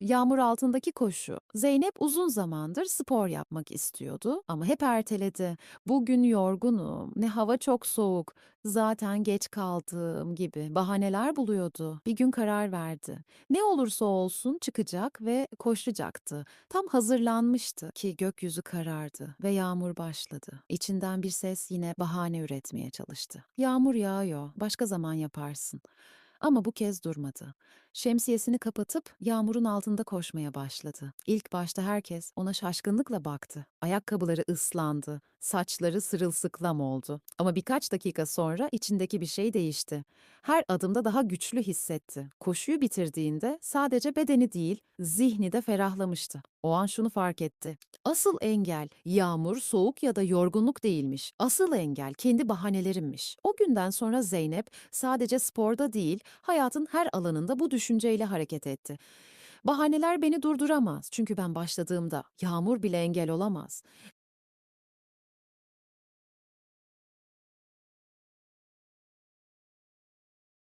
Yağmur altındaki koşu. Zeynep uzun zamandır spor yapmak istiyordu ama hep erteledi. Bugün yorgunum, ne hava çok soğuk, zaten geç kaldım gibi bahaneler buluyordu. Bir gün karar verdi. Ne olursa olsun çıkacak ve koşacaktı. Tam hazırlanmıştı ki gökyüzü karardı ve yağmur başladı. İçinden bir ses yine bahane üretmeye çalıştı. Yağmur yağıyor, başka zaman yaparsın. Ama bu kez durmadı. Şemsiyesini kapatıp yağmurun altında koşmaya başladı. İlk başta herkes ona şaşkınlıkla baktı. Ayakkabıları ıslandı, saçları sırılsıklam oldu. Ama birkaç dakika sonra içindeki bir şey değişti. Her adımda daha güçlü hissetti. Koşuyu bitirdiğinde sadece bedeni değil, zihni de ferahlamıştı. O an şunu fark etti. Asıl engel yağmur, soğuk ya da yorgunluk değilmiş. Asıl engel kendi bahanelerimmiş. O günden sonra Zeynep sadece sporda değil, hayatın her alanında bu düşünceyle hareket etti. Bahaneler beni durduramaz çünkü ben başladığımda yağmur bile engel olamaz.